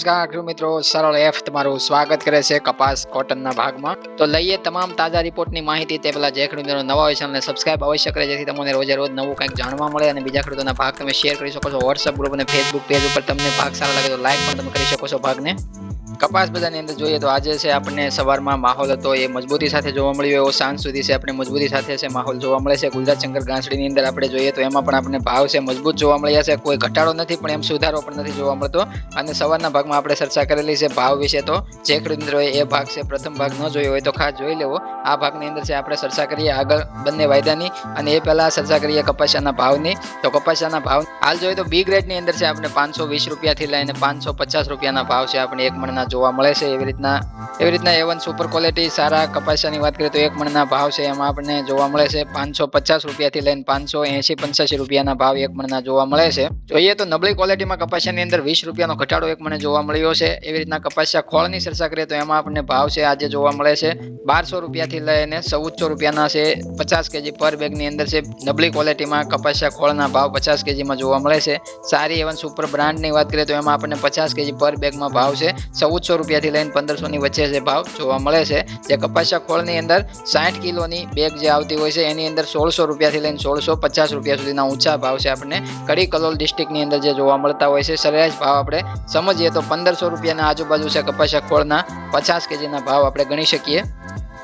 નમસ્કાર મિત્રો. સરળ એફ તમારું સ્વાગત કરે છે કપાસ કોટનના ભાગમાં. તો લઈએ તમામ તાજા રિપોર્ટની માહિતી. તે પહેલાં જે ખેડૂત મિત્રો નવા હોય ચેનલને સબસ્ક્રાઇબ અવશ્ય કરે જેથી તમને રોજે રોજ નવું કંઈક જાણવા મળે અને બીજા ખેડૂતોના ભાગ તમે શેર કરી શકો છો. વોટ્સઅપ ગ્રુપ અને ફેસબુક પેજ ઉપર તમને ભાગ સારા લાગે તો લાઈક પણ તમે કરી શકો છો ભાગને. કપાસ બધાની અંદર જોઈએ તો આજે છે આપણને સવારમાં માહોલ હતો, એ મજબૂતી સાથે જોવા મળ્યો, એવો સાંજ સુધી છે આપણે મજબૂતી સાથે છે માહોલ જોવા મળે છે. ગુજરાત શંકર ગાંસડીની અંદર આપણે જોઈએ તો એમાં પણ આપણને ભાવ છે મજબૂત જોવા મળ્યા છે. કોઈ ઘટાડો નથી, પણ એમ સુધારો પણ નથી જોવા મળતો. અને સવારના ભાગમાં આપણે ચર્ચા કરેલી છે ભાવ વિશે તો. જે ખેડૂત મિત્રોએ એ ભાગ છે, પ્રથમ ભાગ ન જોયો હોય તો ખાસ જોઈ લેવો. આ ભાગની અંદર છે આપણે ચર્ચા કરીએ આગળ બંને વાયદાની. અને એ પહેલા ચર્ચા કરીએ કપાસિયાના ભાવની. તો કપાસિયાના ભાવ હાલ જોઈએ તો બી ગ્રેડની અંદર છે આપણે પાંચસો વીસ રૂપિયાથી લઈને પાંચસો પચાસ રૂપિયાના ભાવ છે. આપણે એક મણના જોવા મળે છે એવી રીતના. એવી રીતના એવન સુપર ક્વોલિટી સારા કપાસિયાની વાત કરીએ તો એક મણના ભાવ છે એમાં આપણને જોવા મળે છે પાંચસો પચાસ રૂપિયાથી લઈને પાંચસો એંશી પંચ્યાસી રૂપિયાના ભાવ એક મણના જોવા મળે છે. જોઈએ તો નબળી ક્વોલિટીમાં કપાસિયાની અંદર વીસ રૂપિયાનો ઘટાડો એક મને જોવા મળ્યો છે. એવી રીતના કપાસિયા ખોળની ચર્ચા કરીએ તો એમાં આપણને ભાવ છે આજે જોવા મળે છે બારસો રૂપિયાથી લઈને ચૌદસો રૂપિયાના છે પચાસ કેજી પર બેગની અંદર છે. નબળી ક્વોલિટીમાં કપાસિયા ખોળના ભાવ પચાસ કેજીમાં જોવા મળે છે. સારી એવન સુપર બ્રાન્ડની વાત કરીએ તો એમાં આપણને પચાસ કેજી પર બેગમાં ભાવ છે. ચૌદસો રૂપિયાથી લઈને પંદરસોની વચ્ચે છે ભાવ જોવા મળે છે, જે કપાસિયા ખોળની અંદર સાઠ કિલોની બેગ જે આવતી હોય છે, એની અંદર સોળસો રૂપિયાથી લઈને સોળસો પચાસ રૂપિયા સુધીના ઊંચા ભાવ છે આપણને. કડી કલોલ ડિસ્ટ્રિક્ટની અંદર જે જોવા મળતા હોય છે, સરેરાશ ભાવ આપણે સમજીએ તો પંદરસો રૂપિયાના આજુબાજુ છે કપાસિયા ખોળના પચાસ કેજીના ભાવ આપણે ગણી શકીએ.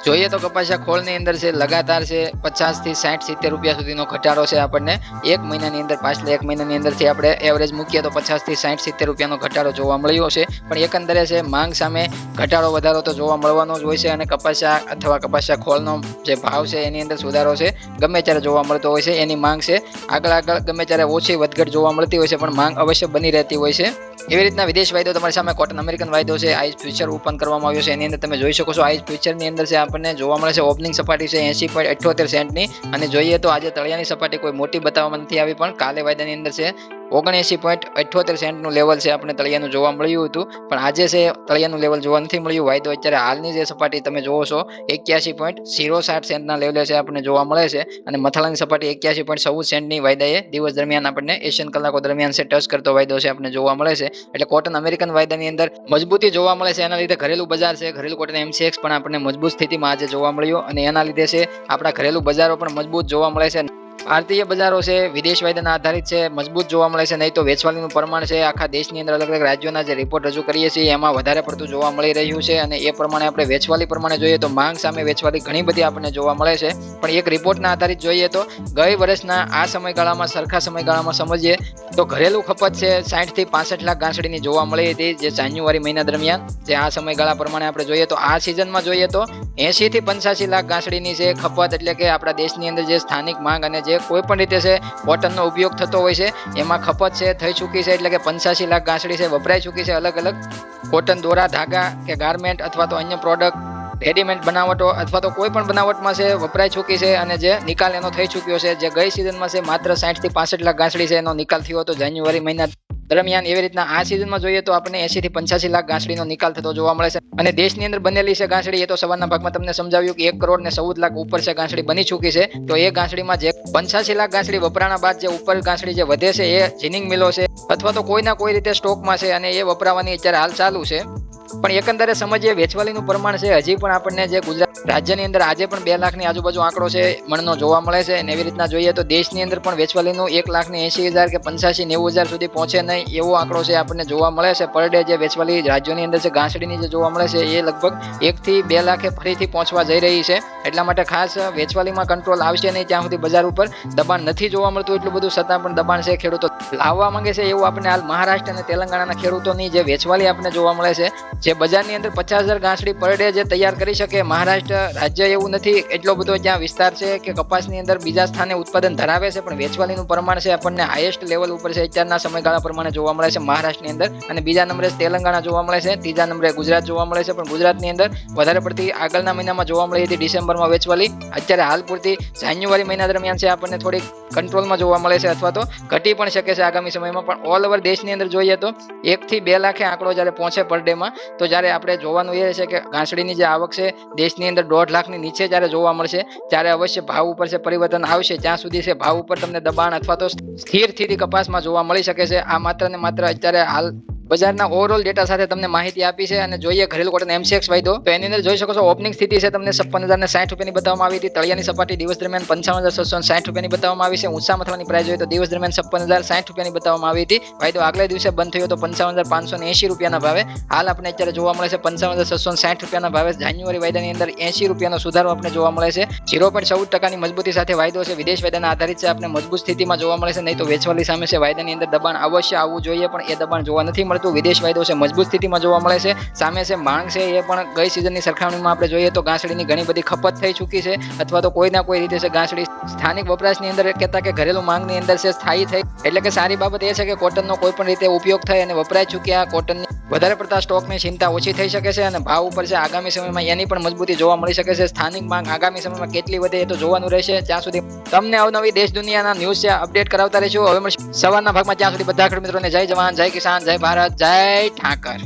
જોઈએ તો કપાસિયા ખોળની અંદર છે લગાતાર છે પચાસથી સાઠ સિત્તેર રૂપિયા સુધીનો ઘટાડો છે આપણને. એક મહિનાની અંદર પાછલા એક મહિનાની અંદરથી આપણે એવરેજ મૂકીએ તો પચાસથી સાઠ સિત્તેર રૂપિયાનો ઘટાડો જોવા મળ્યો છે. પણ એકંદરે છે માંગ સામે ઘટાડો વધારો તો જોવા મળવાનો જ હોય છે અને કપાસિયા અથવા કપાસિયા ખોળનો જે ભાવ છે એની અંદર સુધારો છે. ગમે ત્યારે જોવા મળતો હોય છે એની માંગ છે. આગળ આગળ ગમે ત્યારે ઓછી વધઘટ જોવા મળતી હોય છે પણ માંગ અવશ્ય બની રહેતી હોય છે. એવી રીતના વિદેશ વાયદો તમારી સામે કોટન અમેરિકન વાયદો છે. આઈસ ફ્યુચર ઓપન કરવામાં આવ્યો છે. એની અંદર તમે જોઈ શકો છો આઈસ ફ્યુચરની અંદર છે આપણને જોવા મળે છે ઓપનિંગ સપાટી છે એસી પોઈન્ટ અઠ્યોતેર સેન્ટની અને જોઈએ તો આજે તળિયાની સપાટી કોઈ મોટી બતાવવામાં નથી આવી, પણ કાલે વાયદાની અંદર છે. ઓગણએસી પોઈન્ટ અઠ્યોતેર સેન્ટનું લેવલ છે આપણે તળિયાનું જોવા મળ્યું હતું. પણ આજે છે તળિયાનું લેવલ જોવા નથી મળ્યું. વાયદો અત્યારે હાલની જે સપાટી તમે જોવો છો એક્યાસી પોઈન્ટ ઝીરો સાઠ સેન્ટના લેવલે છે આપણને જોવા મળે છે. અને મથાળાની સપાટી એક્યાસી પોઈન્ટ ચૌદ સેન્ટની વાયદાએ દિવસ દરમિયાન આપણને એશિયન કલાકો દરમિયાન છે ટચ કરતો વાયદો છે આપણને જોવા મળે છે. એટલે કોટન અમેરિકન વાયદાની અંદર મજબૂતી જોવા મળે છે. એના લીધે ઘરેલું બજાર છે. ઘરેલું કોટન એમસીએક્સ પણ આપણને મજબૂત સ્થિતિમાં આજે જોવા મળ્યું. અને એના લીધે છે આપણા ઘરેલું બજારો પણ મજબૂત જોવા મળે છે. ભારતીય બજારો છે, વિદેશ વાયદાના આધારિત છે, મજબૂત જોવા મળે છે, નહીં તો વેચવાલીનું પ્રમાણ છે, આખા દેશની અંદર અલગ અલગ રાજ્યોના જે રિપોર્ટ રજૂ કરીએ છીએ, એમાં વધારે પડતું જોવા મળી રહ્યું છે અને એ પ્રમાણે આપણે વેચવાલી પ્રમાણે જોઈએ તો માંગ સામે વેચવાલી ઘણી બધી આપણને જોવા મળે છે. પણ એક રિપોર્ટના આધારિત જોઈએ તો ગઈ વર્ષના આ સમયગાળામાં, સરખા સમયગાળામાં સમજીએ તો ઘરેલું ખપત છે સાઠથી પાસઠ લાખ ગાંસડીની જોવા મળી હતી, જે જાન્યુઆરી મહિના દરમિયાન, જે આ સમયગાળા પ્રમાણે આપણે જોઈએ તો આ સિઝનમાં જોઈએ તો એંશીથી થી પંચ્યાસી લાખ ગાંસડીની જે ખપત, એટલે કે આપણા દેશની અંદર જે સ્થાનિક માંગ અને જે કોઈ પણ રીતે છે કોટનનો ઉપયોગ થતો હોય છે, એમાં ખપત છે, થઈ ચૂકી છે, એટલે કે પંચ્યાસી લાખ ગાંસડી છે વપરાઈ ચૂકી છે, અલગ અલગ કોટન દોરા, ધાગા કે ગાર્મેન્ટ અથવા તો અન્ય પ્રોડક્ટ રેડીમેડ બનાવટો અથવા તો કોઈ પણ બનાવટમાં છે વપરાઈ ચૂકી છે અને જે નિકાલ એનો થઈ ચૂક્યો છે, જે ગઈ સિઝનમાં છે, માત્ર સાઠથી પાસઠ લાખ ગાંસડી છે, એનો નિકાલ થયો હતો જાન્યુઆરી મહિના દરમિયાન એવી રીતના આ સિઝનમાં જોઈએ તો આપણને એસી થી પંચ્યાસી લાખ ગાંસડીનો નિકાલ થતો જોવા મળે છે. અને દેશની અંદર બનેલી છે ગાંસડી, એ તો સવારના ભાગમાં તમને સમજાવ્યું કે એક કરોડ ને ચૌદ લાખ ઉપર છે ગાંસડી બની ચૂકી છે. તો એ ગાંસડીમાં જે પંચ્યાસી લાખ ગાંસડી વપરાણા બાદ જે ઉપર ગાંસડી જે વધે છે, એ જીનિંગ મિલો છે અથવા તો કોઈના કોઈ રીતે સ્ટોકમાં છે અને એ વપરાવાની અત્યારે હાલ ચાલુ છે. પણ એકંદરે સમજીએ, વેચવાલીનું પ્રમાણ છે, હજી પણ આપણને જે ગુજરાત રાજ્યની અંદર આજે પણ બે લાખની આજુબાજુ આંકડો છે, મણનો જોવા મળે છે અને એવી રીતના જોઈએ તો દેશની અંદર પણ વેચવાલીનું એક લાખની એંશી હજાર કે પંચ્યાસી, નેવું હજાર સુધી પહોંચે નહીં એવો આંકડો છે આપણને જોવા મળે છે. પર ડે જે વેચવાલી રાજ્યોની અંદર છે ઘાસડીની જે જોવા મળે છે એ લગભગ એકથી બે લાખે ફરીથી પહોંચવા જઈ રહી છે. એટલા માટે ખાસ વેચવાલીમાં કંટ્રોલ આવશે નહીં ત્યાં સુધી બજાર ઉપર દબાણ નથી જોવા મળતું એટલું બધું છતાં પણ દબાણ છે ખેડૂતો. લાવવા માંગે છે એવું આપણને હાલ મહારાષ્ટ્ર અને તેલંગાણાના ખેડૂતોની જે વેચવાલી આપણને જોવા મળે છે. જે બજારની અંદર પચાસ હજાર ગાંસડી પર ડે જે તૈયાર કરી શકે મહારાષ્ટ્ર રાજ્ય એવું નથી, એટલો બધો જ્યાં વિસ્તાર છે કે કપાસની અંદર બીજા સ્થાને ઉત્પાદન ધરાવે છે, પણ વેચવાલીનું પ્રમાણ છે આપણને હાઈએસ્ટ લેવલ ઉપર છે. અત્યારના સમયગાળા પ્રમાણે જોવા મળે છે મહારાષ્ટ્રની અંદર અને બીજા નંબરે તેલંગાણા જોવા મળે છે, ત્રીજા નંબરે ગુજરાત જોવા મળે છે, પણ ગુજરાતની અંદર વધારે પડતી આગળના મહિનામાં જોવા મળી હતી ડિસેમ્બરમાં વેચવાલી. અત્યારે હાલ પૂરતી જાન્યુઆરી મહિના દરમિયાન છે, આપણને થોડીક કંટ્રોલમાં જોવા મળે છે અથવા તો ઘટી પણ શકે છે આગામી સમયમાં, પણ ઓલ ઓવર દેશની અંદર જોઈએ તો એકથી બે લાખે આંકડો જ્યારે પહોંચે પર ડેમાં તો જ્યારે આપણે જોવાનું એ છે કે ઘાસડીની જે આવક છે, દેશની અંદર દોઢ લાખની નીચે જ્યારે જોવા મળશે, ત્યારે અવશ્ય ભાવ ઉપર છે, પરિવર્તન આવશે. જ્યાં સુધી છે, ભાવ ઉપર તમને દબાણ અથવા તો સ્થિર સ્થિતિ કપાસમાં જોવા મળી શકે છે. આ માત્ર ને માત્ર અત્યારે હાલ બજારના ઓવરઓલ ડેટા સાથે તમને માહિતી આપી છે અને જોઈએ ઘરેલું કોટન એમસીએક્સ વાયદો તો. એની અંદર જોઈ શકો છો ઓપનિંગ સ્થિતિ છે તમને છપ્પન હજાર ને સાઠ રૂપિયાની બતાવવામાં આવી હતી. તળિયાની સપાટી દિવસ દરમિયાન પંચાવન હજાર છસો સાઠ રૂપિયાની બતાવવામાં આવી છે. ઊંચા મથવાની પ્રાઇસ જોઈએ તો દિવસ દરમિયાન છપ્પન હજાર સાઠ રૂપિયાની બતાવવામાં આવી હતી. વાયદો આગલા દિવસે બંધ થયો તો પંચાવન હજાર પાંચસો ને એંશી રૂપિયાના ભાવે. હાલ આપણે અત્યારે જોવા મળે છે પંચાવન હજાર છસો સાઠ રૂપિયાના ભાવે. જાન્યુઆરી વાયદાની અંદર એંશી રૂપિયાનો સુધારો આપણે જોવા મળે છે. ઝીરો પોઈન્ટ ચૌદ ટકાની મજબૂતી સાથે વાયદો છે. વિદેશ વાયદાના આધારિત છે. આપણે મજબૂત સ્થિતિમાં જોવા મળે છે. નહીં તો વેચવાલી સામે છે. વાયદાની અંદર દબાણ અવશ્ય આવવું જોઈએ પણ એ દબાણ જોવા નથી મળતું વિદેશ વાયદો છે, મજબૂત સ્થિતિમાં જોવા મળે છે. સામે છે, માંગ છે, એ પણ ગઈ સિઝનની સરખામણીમાં આપણે જોઈએ તો ઘાસડીની ઘણી બધી ખપત થઈ ચૂકી છે, અથવા તો કોઈ ના કોઈ રીતે છે ઘાસડી સ્થાનિક વપરાશની અંદર કહેતા કે ઘરેલું માંગની અંદર છે, સ્થાયી થઈ. એટલે કે સારી બાબત એ છે કે કોટનનો કોઈ પણ રીતે ઉપયોગ થાય અને વપરાય ચૂક્યા કોટનની વધારે પડતા સ્ટોકની ચિંતા ઓછી થઈ શકે છે અને ભાવ ઉપર છે આગામી સમયમાં એની પણ મજબૂતી જોવા મળી શકે છે. સ્થાનિક માંગ આગામી સમયમાં કેટલી વધે એ તો જોવાનું રહેશે. ત્યાં સુધી તમને અવનવી દેશ દુનિયાના ન્યૂઝ છે અપડેટ કરાવતા રહીશું. હવે સવારના ભાગમાં. ત્યાં સુધી બધા ખેડૂત મિત્રોને જય જવાન, જય કિસાન, જય ભારત, જય ઠાકર.